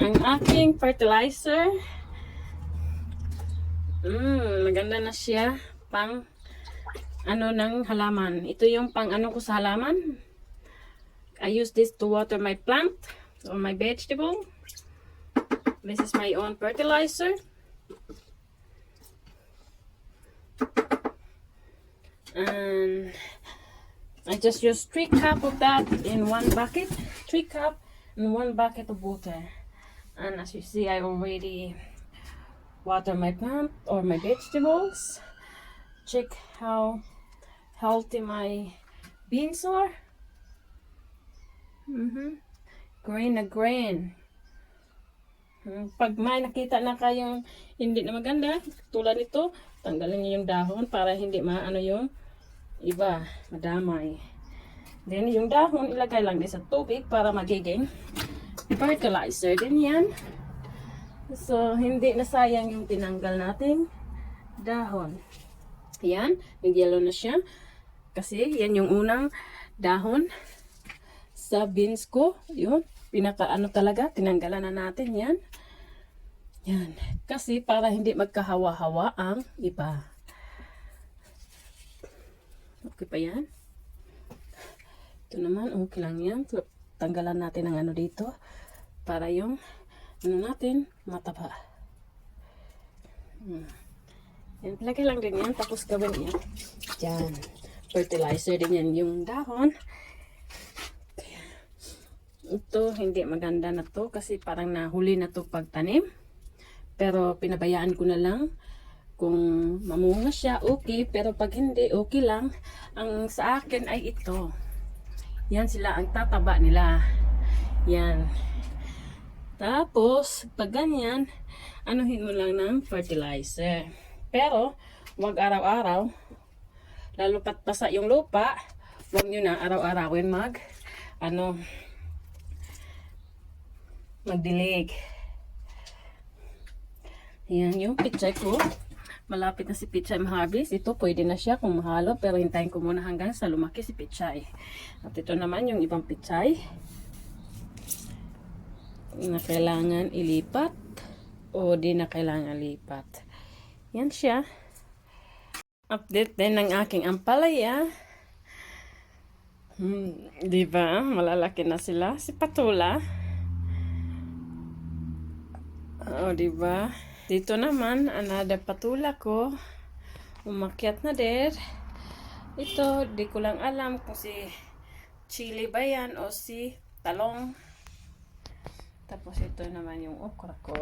ang aking fertilizer. Mm, maganda na siya. Pang ano ng halaman. Ito yung pang ano ko sa halaman. I use this to water my plant or my vegetable. This is my own fertilizer. And I just use three cup of that in one bucket. Three cup in one bucket of water. And as you see, I already water my plant or my vegetables. Check how healthy my beans are. Mm-hmm. Green na green. Hmm, Pag may nakita na kayong hindi na maganda, tulad nito, tanggalin niyo yung dahon para hindi maano yung iba, madamay. Then, yung dahon, ilagay lang din sa tubig para magiging fertilizer din yan. So, hindi na sayang yung tinanggal nating dahon. Yan, nag-yellow na siya. Kasi, yan yung unang dahon sa beans ko. Yun, pinaka ano talaga, tinanggalan na natin yan. Yan, kasi para hindi magkahawa-hawa ang iba. Okay pa yan? Ito naman, okay lang yan. Tanggalan natin ang ano dito. Para yung, ano natin, mataba. Hmm. Yan, lagay lang din yan. Tapos gawin yan. Yan. Fertilizer din yan yung dahon. Ito, hindi maganda na to kasi parang nahuli na to pagtanim. Pero pinabayaan ko na lang kung mamunga siya, okay. Pero pag hindi, okay lang. Ang sa akin ay ito. Yan sila ang tataba nila. Yan. Tapos, pag ganyan, anuhin mo lang ng fertilizer. Pero, wag araw-araw. Lalo pat pasa yung lupa, wag nyo na araw-arawin mag, ano, magdilig. Yan yung pichay ko. Malapit na si Pichay ma-harvest. Ito pwede na siya kung mahalo pero hintayin ko muna hanggang sa lumaki si Pichay. At ito naman yung ibang Pichay na kailangan ilipat o di na kailangan lipat. Yan siya. Update din ng aking ampalaya. Hmm, di ba? Malalaki na sila. Si Patula. O, di ba? Dito naman, another patula ko. Umakyat na din. Ito, di ko lang alam kung si chili ba yan o si talong. Tapos ito naman yung okra ko.